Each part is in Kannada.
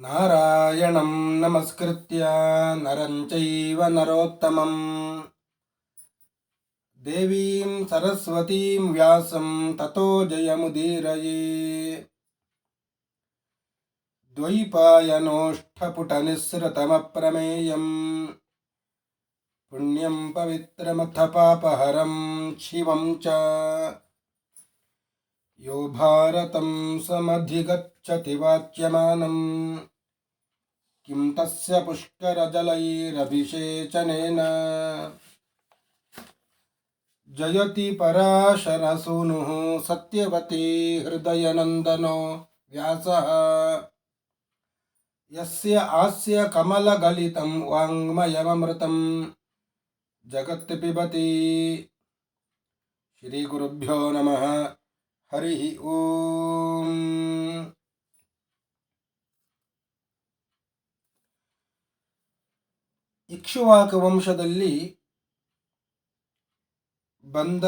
नारायणं नमस्कृत्य नरं चैव नरोत्तमम्। देवीं सरस्वतीं व्यासं ततो जयमुदीरये। द्वैपायनोष्ठपुटनिःसृतमप्रमेयम्। पुण्यं पवित्रमथ पापहरं शिवं च। यो भारतं समधिगच्छति वाच्यमानम् किं तस्य पुष्करजलैरभिषेचनेन? जयति पराशरसूनुः सत्यवती हृदयनन्दनो व्यासः। यस्य आस्य कमलगलितं वाङ्मयममृतं जगत् पिबति। श्रीगुरुभ्यो नमः। हरिः ॐ ಇಕ್ಷುವಾಕ ವಂಶದಲ್ಲಿ ಬಂದ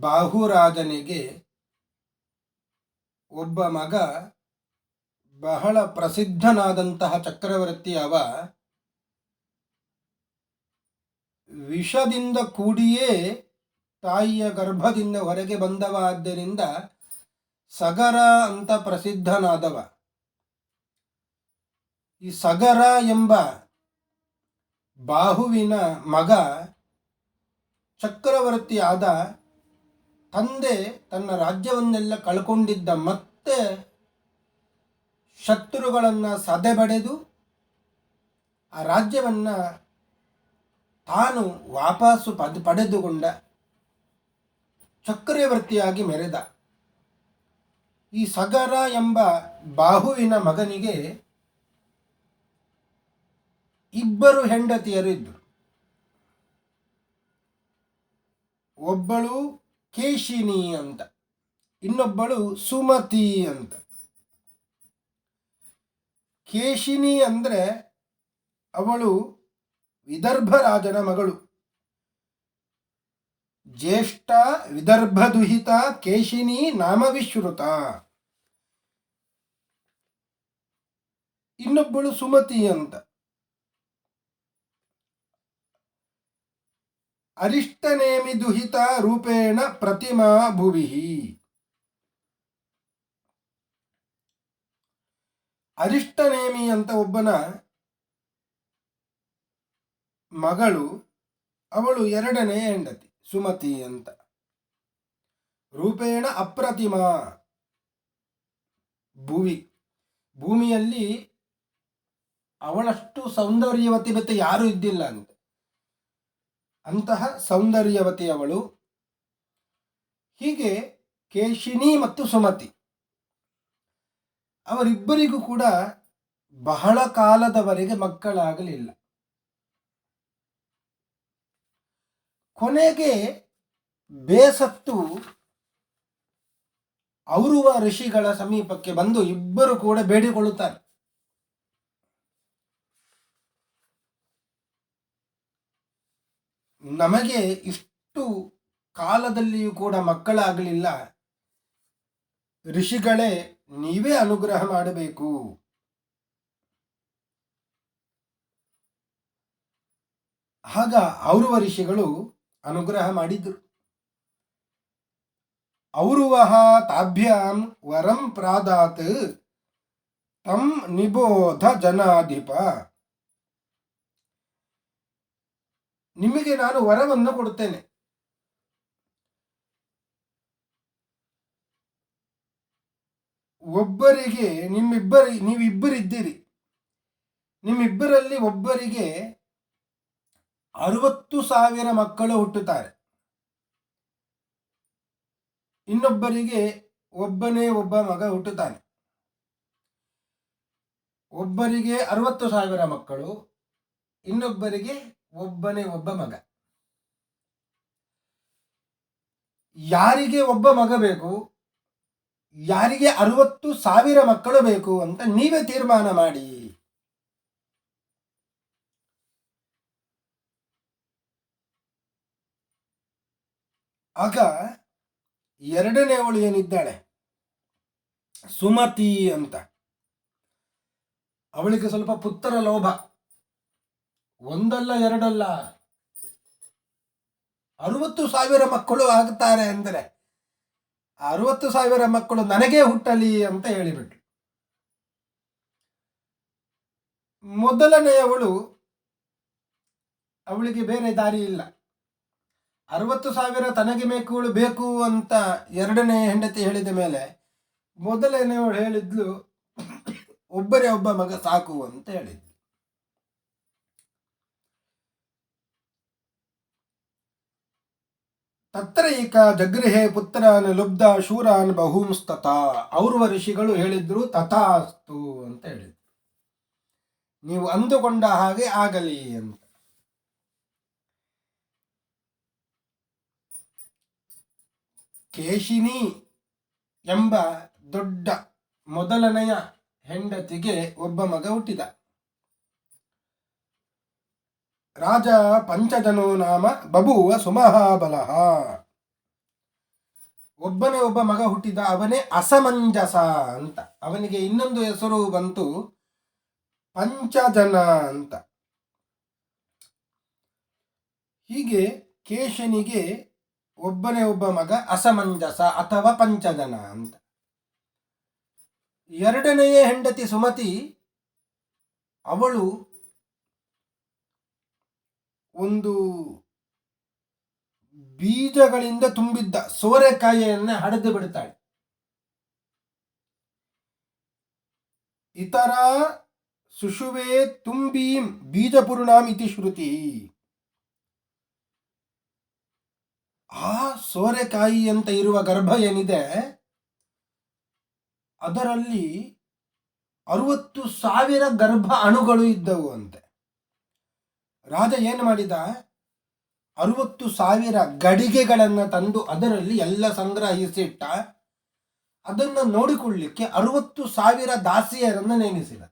ಬಾಹುರಾಜನಿಗೆ ಒಬ್ಬ ಮಗ ಬಹಳ ಪ್ರಸಿದ್ಧನಾದಂತಹ ಚಕ್ರವರ್ತಿ ಅವ. ವಿಷದಿಂದ ಕೂಡಿಯೇ ತಾಯಿಯ ಗರ್ಭದಿಂದ ಹೊರಗೆ ಬಂದವ. ಆದ್ದರಿಂದ ಸಗರ ಅಂತ ಪ್ರಸಿದ್ಧನಾದವ. ಈ ಸಗರ ಎಂಬ ಬಾಹುವಿನ ಮಗ ಚಕ್ರವರ್ತಿಯಾದ ತಂದೆ ತನ್ನ ರಾಜ್ಯವನ್ನೆಲ್ಲ ಕಳ್ಕೊಂಡಿದ್ದ ಮತ್ತೆ ಶತ್ರುಗಳನ್ನು ಸದೆಬಡೆದು ಆ ರಾಜ್ಯವನ್ನು ತಾನು ವಾಪಸ್ಸು ಪದ, ಪಡೆದುಕೊಂಡ ಚಕ್ರವರ್ತಿಯಾಗಿ ಮೆರೆದ. ಈ ಸಗರ ಎಂಬ ಬಾಹುವಿನ ಮಗನಿಗೆ ಇಬ್ಬರು ಹೆಂಡತಿಯರು ಇದ್ದರು. ಒಬ್ಬಳು ಕೇಶಿನಿ ಅಂತ, ಇನ್ನೊಬ್ಬಳು ಸುಮತಿ ಅಂತ. ಕೇಶಿನಿ ಅಂದರೆ ಅವಳು ವಿದರ್ಭ ರಾಜನ ಮಗಳು. ಜ್ಯೇಷ್ಠ, ವಿದರ್ಭದುಹಿತ, ಕೇಶಿನಿ ನಾಮವಿಶ್ರುತ. ಇನ್ನೊಬ್ಬಳು ಸುಮತಿ ಅಂತ. ಅರಿಷ್ಟನೇಮಿ ದುಹಿತ ರೂಪೇಣ ಪ್ರತಿಮಾ ಭುವಿ ಅರಿಷ್ಟನೇಮಿ ಅಂತ ಒಬ್ಬನ ಮಗಳು, ಅವಳು ಎರಡನೇ ಹೆಂಡತಿ, ಸುಮತಿ ಅಂತ. ರೂಪೇಣ ಅಪ್ರತಿಮಾ ಭುವಿ. ಭೂಮಿಯಲ್ಲಿ ಅವಳಷ್ಟು ಸೌಂದರ್ಯವತಿ ಮತ್ತೆ ಯಾರೂ ಇದ್ದಿಲ್ಲ ಅಂತ. ಅಂತಹ ಸೌಂದರ್ಯವತಿಯವಳು. ಹೀಗೆ ಕೇಶಿನಿ ಮತ್ತು ಸುಮತಿ. ಅವರಿಬ್ಬರಿಗೂ ಕೂಡ ಬಹಳ ಕಾಲದವರೆಗೆ ಮಕ್ಕಳಾಗಲಿಲ್ಲ. ಕೊನೆಗೆ ಬೇಸತ್ತು ಔರುವ ಋಷಿಗಳ ಸಮೀಪಕ್ಕೆ ಬಂದು ಇಬ್ಬರು ಕೂಡ ಬೇಡಿಕೊಳ್ಳುತ್ತಾರೆ. ನಮಗೆ ಇಷ್ಟು ಕಾಲದಲ್ಲಿಯೂ ಕೂಡ ಮಕ್ಕಳಾಗಲಿಲ್ಲ. ಋಷಿಗಳೇ, ನೀವೇ ಅನುಗ್ರಹ ಮಾಡಬೇಕು. ಆಗ ಔರುವ ಋಷಿಗಳು ಅನುಗ್ರಹ ಮಾಡಿದ್ರು. ಔರುವಹ ತಾಭ್ಯಾಂ ವರಂ ಪ್ರಾದಾತ್ ತಂ ನಿಬೋಧ ಜನಾಧಿಪ. ನಿಮಗೆ ನಾನು ವರವನ್ನು ಕೊಡುತ್ತೇನೆ. ಒಬ್ಬರಿಗೆ ನಿಮ್ಮಿಬ್ಬರಿ, ನೀವಿಬ್ಬರಿದ್ದೀರಿ. ನಿಮ್ಮಿಬ್ಬರಲ್ಲಿ ಒಬ್ಬರಿಗೆ ಅರವತ್ತು ಸಾವಿರ ಮಕ್ಕಳು ಹುಟ್ಟುತ್ತಾರೆ. ಇನ್ನೊಬ್ಬರಿಗೆ ಒಬ್ಬನೇ ಒಬ್ಬ ಮಗ ಹುಟ್ಟುತ್ತಾನೆ. ಒಬ್ಬರಿಗೆ ಅರವತ್ತು ಸಾವಿರ ಮಕ್ಕಳು, ಇನ್ನೊಬ್ಬರಿಗೆ ಒಬ್ಬನೇ ಒಬ್ಬ ಮಗ. ಯಾರಿಗೆ ಒಬ್ಬ ಮಗ ಬೇಕು, ಯಾರಿಗೆ ಅರವತ್ತು ಸಾವಿರ ಮಕ್ಕಳು ಬೇಕು ಅಂತ ನೀವೇ ತೀರ್ಮಾನ ಮಾಡಿ. ಆಗ ಎರಡನೇ ಅವಳು ಏನಿದ್ದಾಳೆ? ಸುಮತಿ ಅಂತ. ಅವಳಿಗೆ ಸ್ವಲ್ಪ ಪುತ್ರ ಲೋಭ. ಒಂದಲ್ಲ ಎರಡಲ್ಲ. ಅರವತ್ತು ಸಾವಿರ ಮಕ್ಕಳು ಆಗ್ತಾರೆ ಅಂದರೆ ಅರವತ್ತು ಸಾವಿರ ಮಕ್ಕಳು ನನಗೆ ಹುಟ್ಟಲಿ ಅಂತ ಹೇಳಿಬಿಟ್ರು. ಮೊದಲನೆಯವಳು ಅವಳಿಗೆ ಬೇರೆ ದಾರಿ ಇಲ್ಲ. ಅರವತ್ತು ಸಾವಿರ ತನಗೆ ಮೇಕುಗಳು ಬೇಕು ಅಂತ ಎರಡನೇ ಹೆಂಡತಿ ಹೇಳಿದ ಮೇಲೆ ಮೊದಲನೆಯವಳು ಹೇಳಿದ್ಲು, ಒಬ್ಬರೇ ಒಬ್ಬ ಮಗ ಸಾಕು ಅಂತ ಹೇಳಿದ್ಲು. ತತ್ರೈಕ ಜಗೃಹೆ ಪುತ್ರಾನ್ ಲುಬ್ಧ ಶೂರಾನ್ ಬಹುಂಸ್ತತ. ಔರ್ವ ಋಷಿಗಳು ಹೇಳಿದ್ರು, ತಥಾಸ್ತು ಅಂತ ಹೇಳಿದ್ರು. ನೀವು ಅಂದುಕೊಂಡ ಹಾಗೆ ಆಗಲಿ ಅಂತ. ಕೇಶಿನಿ ಎಂಬ ದೊಡ್ಡ ಮೊದಲನೆಯ ಹೆಂಡತಿಗೆ ಒಬ್ಬ ಮಗ ಹುಟ್ಟಿದ. ರಾಜ ಪಂಚಜನೋ ನಾಮ ಬಬುವ ಸುಮಹಾಬಲಃ. ಒಬ್ಬನೇ ಒಬ್ಬ ಮಗ ಹುಟ್ಟಿದ ಅವನೇ ಅಸಮಂಜಸ ಅಂತ. ಅವನಿಗೆ ಇನ್ನೊಂದು ಹೆಸರು ಬಂತು ಪಂಚಜನ ಅಂತ. ಹೀಗೆ ಕೇಶನಿಗೆ ಒಬ್ಬನೇ ಒಬ್ಬ ಮಗ ಅಸಮಂಜಸ ಅಥವಾ ಪಂಚಜನ ಅಂತ. ಎರಡನೆಯ ಹೆಂಡತಿ ಸುಮತಿ, ಅವಳು ಒಂದು ಬೀಜಗಳಿಂದ ತುಂಬಿದ್ದ ಸೋರೆಕಾಯಿಯನ್ನ ಹಡೆದು ಬಿಡ್ತಾಳೆ. ಇತರ ಸುಶುವೇ ತುಂಬೀಂ ಬೀಜಪೂರ್ಣಾಂ ಇತಿ ಶ್ರುತಿ. ಆ ಸೋರೆಕಾಯಿ ಅಂತ ಇರುವ ಗರ್ಭ ಏನಿದೆ, ಅದರಲ್ಲಿ ಅರುವತ್ತು ಸಾವಿರ ಗರ್ಭ ಅಣುಗಳು ಇದ್ದವು ಅಂತೆ. ರಾಜ ಏನು ಮಾಡಿದ? ಅರುವತ್ತು ಸಾವಿರ ಗಡಿಗೆಗಳನ್ನು ತಂದು ಅದರಲ್ಲಿ ಎಲ್ಲ ಸಂಗ್ರಹಿಸಿಟ್ಟ. ಅದನ್ನು ನೋಡಿಕೊಳ್ಳಿಕ್ಕೆ ಅರುವತ್ತು ಸಾವಿರ ದಾಸಿಯರನ್ನು ನೇಮಿಸಿದ.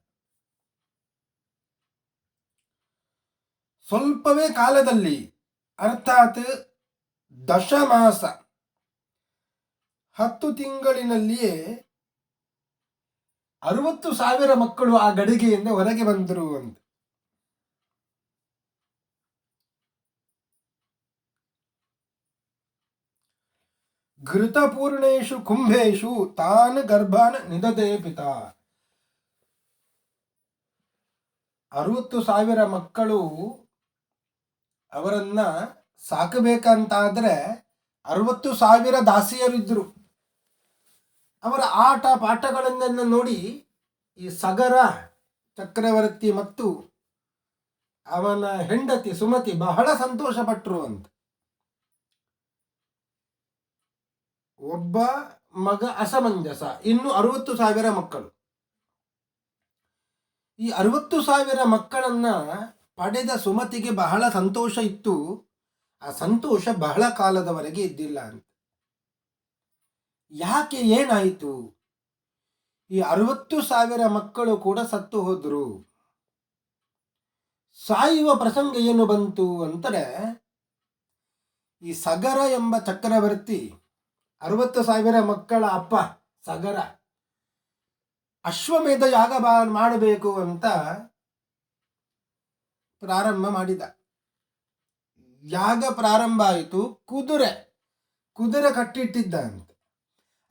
ಸ್ವಲ್ಪವೇ ಕಾಲದಲ್ಲಿ, ಅರ್ಥಾತ್ ದಶಮಾಸ, ಹತ್ತು ತಿಂಗಳಿನಲ್ಲಿಯೇ ಅರುವತ್ತು ಸಾವಿರ ಮಕ್ಕಳು ಆ ಗಡಿಗೆಯಿಂದ ಹೊರಗೆ ಬಂದರು ಅಂತ. ಘೃತಪೂರ್ಣೇಶು, ಕುಂಭೇಶು, ತಾನ್ ಗರ್ಭಾನ ನಿದದೆ ಪಿತ. ಅರವತ್ತು ಸಾವಿರ ಮಕ್ಕಳು ಅವರನ್ನ ಸಾಕಬೇಕಂತಾದ್ರೆ ಅರವತ್ತು ಸಾವಿರ ದಾಸಿಯರಿದ್ದರು ಅವರ ಆಟ ಪಾಠಗಳನ್ನೆಲ್ಲ ನೋಡಿ ಈ ಸಗರ ಚಕ್ರವರ್ತಿ ಮತ್ತು ಅವನ ಹೆಂಡತಿ ಸುಮತಿ ಬಹಳ ಸಂತೋಷಪಟ್ಟರು ಅಂತ. ಒಬ್ಬ ಮಗ ಅಸಮಂಜಸ, ಇನ್ನು ಅರವತ್ತು ಸಾವಿರ ಮಕ್ಕಳು. ಈ ಅರವತ್ತು ಸಾವಿರ ಮಕ್ಕಳನ್ನ ಪಡೆದ ಸುಮತಿಗೆ ಬಹಳ ಸಂತೋಷ ಇತ್ತು. ಆ ಸಂತೋಷ ಬಹಳ ಕಾಲದವರೆಗೆ ಇದ್ದಿಲ್ಲ ಅಂತ. ಯಾಕೆ ಏನಾಯಿತು? ಈ ಅರವತ್ತು ಸಾವಿರ ಮಕ್ಕಳು ಕೂಡ ಸತ್ತು ಹೋದ್ರು. ಸಾಯುವ ಪ್ರಸಂಗ ಏನು ಬಂತು ಅಂತಾರೆ ಈ ಸಗರ ಎಂಬ ಚಕ್ರವರ್ತಿ ಅರವತ್ತು ಸಾವಿರ ಮಕ್ಕಳ ಅಪ್ಪ, ಸಗರ. ಅಶ್ವಮೇಧ ಯಾಗ ಮಾಡಬೇಕು ಅಂತ ಪ್ರಾರಂಭ ಮಾಡಿದ. ಯಾಗ ಪ್ರಾರಂಭ ಆಯಿತು, ಕುದುರೆ ಕುದುರೆ ಕಟ್ಟಿಟ್ಟಿದ್ದ ಅಂತ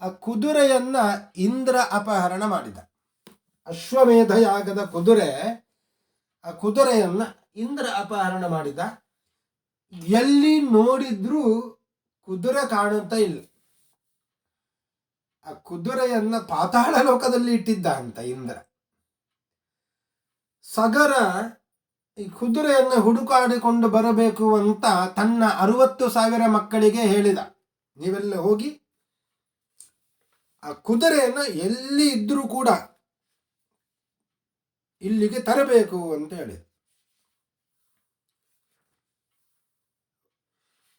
ಆ ಕುದುರೆಯನ್ನ ಇಂದ್ರ ಅಪಹರಣ ಮಾಡಿದ. ಅಶ್ವಮೇಧ ಯಾಗದ ಕುದುರೆ, ಆ ಕುದುರೆಯನ್ನ ಇಂದ್ರ ಅಪಹರಣ ಮಾಡಿದ. ಎಲ್ಲಿ ನೋಡಿದ್ರೂ ಕುದುರೆ ಕಾಣುತ್ತಾ ಇಲ್ಲ. ಆ ಕುದುರೆಯನ್ನ ಪಾತಾಳ ಲೋಕದಲ್ಲಿ ಇಟ್ಟಿದ್ದ ಅಂತ ಇಂದ್ರ. ಸಗರ ಈ ಕುದುರೆಯನ್ನು ಹುಡುಕಾಡಿಕೊಂಡು ಬರಬೇಕು ಅಂತ ತನ್ನ ಅರುವತ್ತು ಸಾವಿರ ಮಕ್ಕಳಿಗೆ ಹೇಳಿದ. ನೀವೆಲ್ಲ ಹೋಗಿ ಆ ಕುದುರೆಯನ್ನು ಎಲ್ಲಿ ಇದ್ರೂ ಕೂಡ ಇಲ್ಲಿಗೆ ತರಬೇಕು ಅಂತ ಹೇಳಿದ.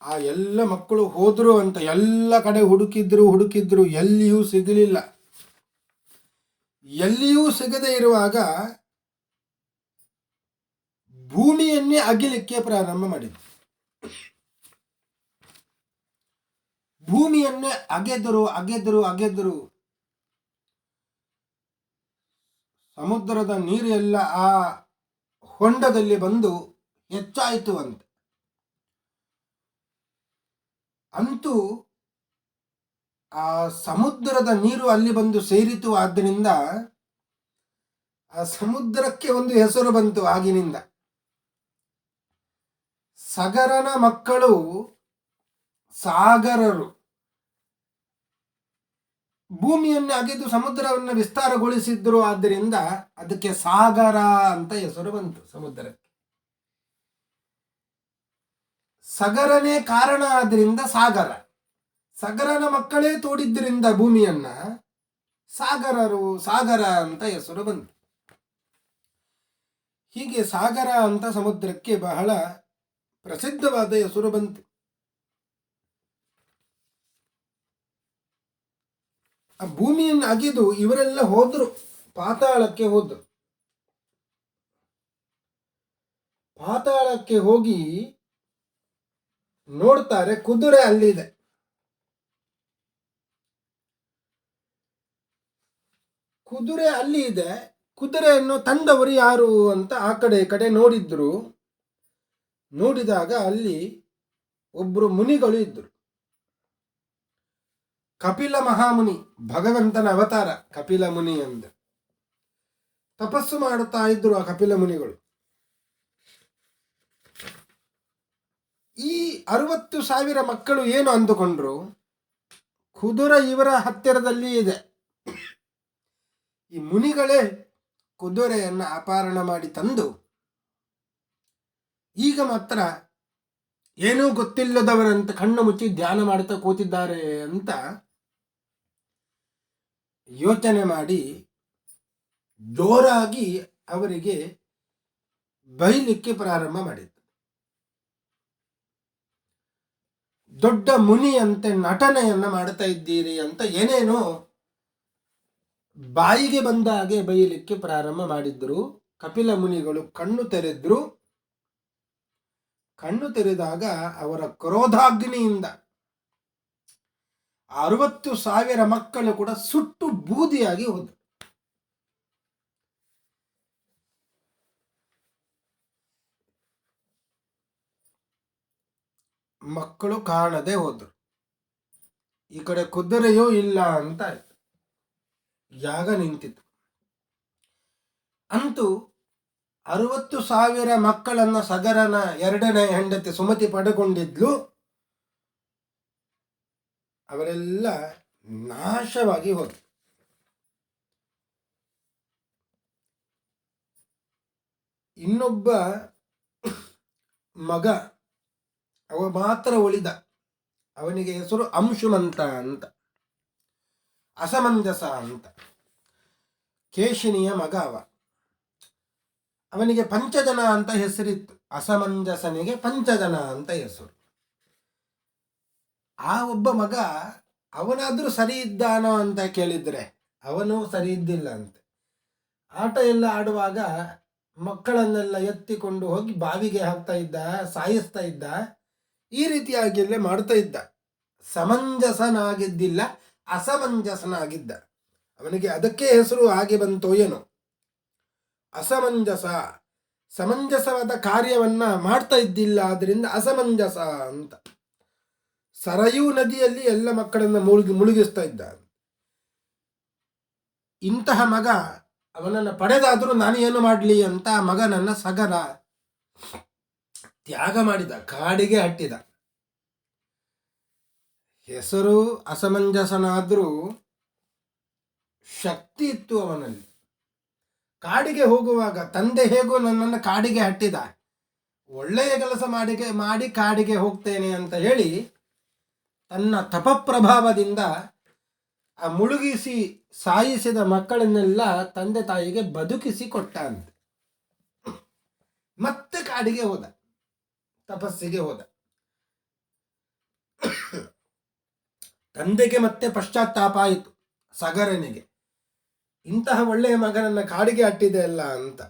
ಆ ಎಲ್ಲ ಮಕ್ಕಳು ಹೋದರು ಅಂತ, ಎಲ್ಲ ಕಡೆ ಹುಡುಕಿದ್ರು ಹುಡುಕಿದ್ರು, ಎಲ್ಲಿಯೂ ಸಿಗಲಿಲ್ಲ. ಎಲ್ಲಿಯೂ ಸಿಗದೇ ಇರುವಾಗ ಭೂಮಿಯನ್ನೇ ಅಗಿಲಿಕ್ಕೆ ಪ್ರಾರಂಭ ಮಾಡಿದ್ರು. ಭೂಮಿಯನ್ನೇ ಅಗೆದರು ಅಗೆದರು ಅಗೆದರು. ಸಮುದ್ರದ ನೀರು ಎಲ್ಲ ಆ ಹೊಂಡದಲ್ಲಿ ಬಂದು ಹೆಚ್ಚಾಯಿತು ಅಂತ. ಅಂತೂ ಆ ಸಮುದ್ರದ ನೀರು ಅಲ್ಲಿ ಬಂದು ಸೇರಿತು ಆದ್ದರಿಂದ ಆ ಸಮುದ್ರಕ್ಕೆ ಒಂದು ಹೆಸರು ಬಂತು ಆಗಿನಿಂದ. ಸಗರನ ಮಕ್ಕಳು ಸಾಗರರು. ಭೂಮಿಯನ್ನು ಅಗೆದು ಸಮುದ್ರವನ್ನು ವಿಸ್ತಾರಗೊಳಿಸಿದ್ರು ಆದ್ದರಿಂದ ಅದಕ್ಕೆ ಸಾಗರ ಅಂತ ಹೆಸರು ಬಂತು ಸಮುದ್ರಕ್ಕೆ. ಸಗರನೇ ಕಾರಣ ಆದ್ರಿಂದ ಸಾಗರ. ಸಗರನ ಮಕ್ಕಳೇ ತೋಡಿದ್ದರಿಂದ ಭೂಮಿಯನ್ನ ಸಾಗರರು ಸಾಗರ ಅಂತ ಹೆಸರು ಬಂತು. ಹೀಗೆ ಸಾಗರ ಅಂತ ಸಮುದ್ರಕ್ಕೆ ಬಹಳ ಪ್ರಸಿದ್ಧವಾದ ಹೆಸರು ಬಂತು. ಆ ಭೂಮಿಯನ್ನು ಅಗಿದು ಇವರೆಲ್ಲ ಹೋದ್ರು, ಪಾತಾಳಕ್ಕೆ ಹೋದ್ರು. ಪಾತಾಳಕ್ಕೆ ಹೋಗಿ ನೋಡ್ತಾರೆ ಕುದುರೆ ಅಲ್ಲಿದೆ. ಕುದುರೆ ಅಲ್ಲಿ ಇದೆ. ಕುದುರೆಯನ್ನು ತಂದವರು ಯಾರು ಅಂತ ಆ ಕಡೆ ಕಡೆ ನೋಡಿದ್ರು. ನೋಡಿದಾಗ ಅಲ್ಲಿ ಒಬ್ಬರು ಮುನಿಗಳು ಇದ್ದರು ಕಪಿಲ ಮಹಾಮುನಿ, ಭಗವಂತನ ಅವತಾರ ಕಪಿಲ ಮುನಿ ಅಂದ ತಪಸ್ಸು ಮಾಡುತ್ತಾ ಇದ್ರು ಆ ಕಪಿಲ ಮುನಿಗಳು. ಈ ಅರವತ್ತು ಸಾವಿರ ಮಕ್ಕಳು ಏನು ಅಂದುಕೊಂಡ್ರು? ಕುದುರೆ ಇವರ ಹತ್ತಿರದಲ್ಲಿ ಇದೆ. ಈ ಮುನಿಗಳೇ ಕುದುರೆಯನ್ನು ಅಪಹರಣ ಮಾಡಿ ತಂದು, ಈಗ ಮಾತ್ರ ಏನೂ ಗೊತ್ತಿಲ್ಲದವರಂತ ಕಣ್ಣು ಮುಚ್ಚಿ ಧ್ಯಾನ ಮಾಡ್ತಾ ಕೂತಿದ್ದಾರೆ ಅಂತ ಯೋಚನೆ ಮಾಡಿ ಜೋರಾಗಿ ಅವರಿಗೆ ಬೈಲಿಕ್ಕೆ ಪ್ರಾರಂಭ ಮಾಡಿದ್ರು. ದೊಡ್ಡ ಮುನಿಯಂತೆ ನಟನೆಯನ್ನು ಮಾಡ್ತಾ ಇದ್ದೀರಿ ಅಂತ ಏನೇನೋ ಬಾಯಿಗೆ ಬಂದ ಹಾಗೆ ಬೈಯಲಿಕ್ಕೆ ಪ್ರಾರಂಭ ಮಾಡಿದ್ರು. ಕಪಿಲ ಮುನಿಗಳು ಕಣ್ಣು ತೆರೆದ್ರು. ಕಣ್ಣು ತೆರೆದಾಗ ಅವರ ಕ್ರೋಧಾಗ್ನಿಯಿಂದ ಅರವತ್ತು ಸಾವಿರ ಮಕ್ಕಳು ಕೂಡ ಸುಟ್ಟು ಬೂದಿಯಾಗಿ ಹೋದ್ರು. ಮಕ್ಕಳು ಕಾಣದೆ ಹೋದ್ರು. ಈ ಕಡೆ ಕುದುರೆಯೂ ಇಲ್ಲ ಅಂತ ಆಯ್ತು. ಜಾಗ ನಿಂತಿತು ಅಂತೂ ಅರವತ್ತು ಸಾವಿರ ಮಕ್ಕಳನ್ನ ಸಗರನ ಎರಡನೇ ಹೆಂಡತಿ ಸುಮತಿ ಪಡೆಕೊಂಡಿದ್ಲು. ಅವರೆಲ್ಲ ನಾಶವಾಗಿ ಹೋದ್ರು. ಇನ್ನೊಬ್ಬ ಮಗ ಅವ ಮಾತ್ರ ಉಳಿದ ಅವನಿಗೆ ಹೆಸರು ಅಂಶುಮಂತ ಅಂತ. ಅಸಮಂಜಸ ಅಂತ. ಕೇಶಿನಿಯ ಮಗ ಅವ. ಅವನಿಗೆ ಪಂಚಜನ ಅಂತ ಹೆಸರಿತ್ತು. ಅಸಮಂಜಸನಿಗೆ ಪಂಚಜನ ಅಂತ ಹೆಸರು. ಆ ಒಬ್ಬ ಮಗ ಅವನಾದರೂ ಸರಿ ಇದ್ದಾನೋ ಅಂತ ಕೇಳಿದ್ರೆ ಅವನು ಸರಿ ಇದ್ದಿಲ್ಲ ಅಂತ. ಆಟ ಎಲ್ಲ ಆಡುವಾಗ ಮಕ್ಕಳನ್ನೆಲ್ಲ ಎತ್ತಿಕೊಂಡು ಹೋಗಿ ಬಾವಿಗೆ ಹಾಕ್ತಾ ಇದ್ದ, ಸಾಯಿಸ್ತಾ ಇದ್ದ ಈ ರೀತಿಯಾಗಿ ಮಾಡ್ತಾ ಇದ್ದ. ಸಮಂಜಸನಾಗಿದ್ದಿಲ್ಲ, ಅಸಮಂಜಸನಾಗಿದ್ದ. ಅವನಿಗೆ ಅದಕ್ಕೆ ಹೆಸರು ಹಾಗೆ ಬಂತೋ ಏನೋ. ಅಸಮಂಜಸ, ಸಮಂಜಸವಾದ ಕಾರ್ಯವನ್ನ ಮಾಡ್ತಾ ಇದ್ದಿಲ್ಲ ಆದ್ದರಿಂದ ಅಸಮಂಜಸ ಅಂತ. ಸರಯೂ ನದಿಯಲ್ಲಿ ಎಲ್ಲ ಮಕ್ಕಳನ್ನ ಮುಳುಗಿ, ಮುಳುಗಿಸ್ತಾ ಇದ್ದ. ಇಂತಹ ಮಗ ಅವನನ್ನು ಪಡೆದಾದರೂ ನಾನು ಏನು ಮಾಡಲಿ ಅಂತ ಮಗನನ್ನ ಸಗರ ತ್ಯಾಗ ಮಾಡಿದ, ಕಾಡಿಗೆ ಹಟ್ಟಿದ ಹೆಸರು ಅಸಮಂಜಸನಾದರೂ ಶಕ್ತಿ ಇತ್ತು ಅವನಲ್ಲಿ. ಕಾಡಿಗೆ ಹೋಗುವಾಗ ತಂದೆ ಹೇಗೋ ನನ್ನನ್ನು ಕಾಡಿಗೆ ಹಟ್ಟಿದ ಒಳ್ಳೆಯ ಕೆಲಸ ಮಾಡಿಗೆ, ಮಾಡಿ ಕಾಡಿಗೆ ಹೋಗ್ತೇನೆ ಅಂತ ಹೇಳಿ ತನ್ನ ತಪಪ್ರಭಾವದಿಂದ ಆ ಮುಳುಗಿಸಿ ಸಾಯಿಸಿದ ಮಕ್ಕಳನ್ನೆಲ್ಲ ತಂದೆ ತಾಯಿಗೆ ಬದುಕಿಸಿ ಕೊಟ್ಟ ಅಂತ. ಮತ್ತೆ ಕಾಡಿಗೆ ಹೋದ. ತಪಸ್ಸಿಗೆ ಹೋದ. ತಂದೆಗೆ ಮತ್ತೆ ಪಶ್ಚಾತ್ತಾಪ ಆಯಿತು, ಸಗರನಿಗೆ. ಇಂತಹ ಒಳ್ಳೆಯ ಮಗನನ್ನ ಕಾಡಿಗೆ ಅಟ್ಟಿದೆ ಅಲ್ಲ ಅಂತ.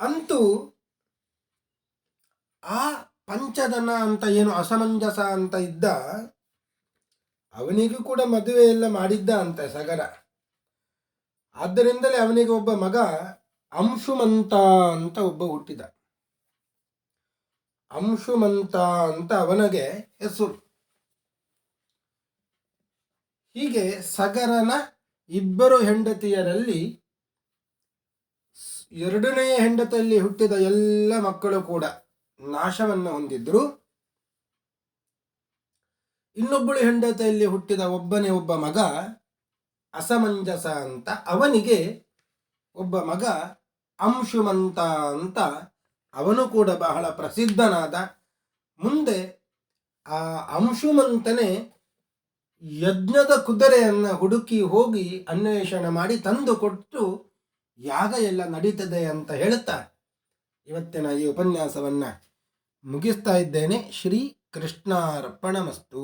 ಅಂತೂ ಆ ಪಂಚದನ ಅಂತ ಏನು ಅಸಮಂಜಸ ಅಂತ ಇದ್ದ, ಅವನಿಗೂ ಕೂಡ ಮದುವೆ ಎಲ್ಲ ಮಾಡಿದ್ದ ಅಂತ ಸಗರ. ಆದ್ದರಿಂದಲೇ ಅವನಿಗೆ ಒಬ್ಬ ಮಗ ಅಂಶುಮಂತ ಅಂತ ಒಬ್ಬ ಹುಟ್ಟಿದ. ಅಂಶುಮಂತ ಅಂತ ಅವನಿಗೆ ಹೆಸರು. ಹೀಗೆ ಸಗರನ ಇಬ್ಬರು ಹೆಂಡತಿಯರಲ್ಲಿ ಎರಡನೆಯ ಹೆಂಡತಿಯಲ್ಲಿ ಹುಟ್ಟಿದ ಎಲ್ಲ ಮಕ್ಕಳು ಕೂಡ ನಾಶವನ್ನು ಹೊಂದಿದ್ರು. ಇನ್ನೊಬ್ಬಳು ಹೆಂಡತಿಯಲ್ಲಿ ಹುಟ್ಟಿದ ಒಬ್ಬನೇ ಒಬ್ಬ ಮಗ ಅಸಮಂಜಸ ಅಂತ ಅವನಿಗೆ ಒಬ್ಬ ಮಗ ಅಂಶುಮಂತ ಅಂತ ಅವನು ಕೂಡ ಬಹಳ ಪ್ರಸಿದ್ಧನಾದ ಮುಂದೆ ಆ ಅಂಶುಮಂತನೇ ಯಜ್ಞದ ಕುದುರೆಯನ್ನು ಹುಡುಕಿ ಹೋಗಿ ಅನ್ವೇಷಣೆ ಮಾಡಿ ತಂದು ಕೊಟ್ಟು ಯಾಗ ಎಲ್ಲ ನಡೀತದೆ ಅಂತ ಹೇಳುತ್ತಾ ಇವತ್ತಿನ ಈ ಉಪನ್ಯಾಸವನ್ನು ಮುಗಿಸ್ತಾ ಇದ್ದೇನೆ. ಶ್ರೀ ಕೃಷ್ಣಾರ್ಪಣಮಸ್ತು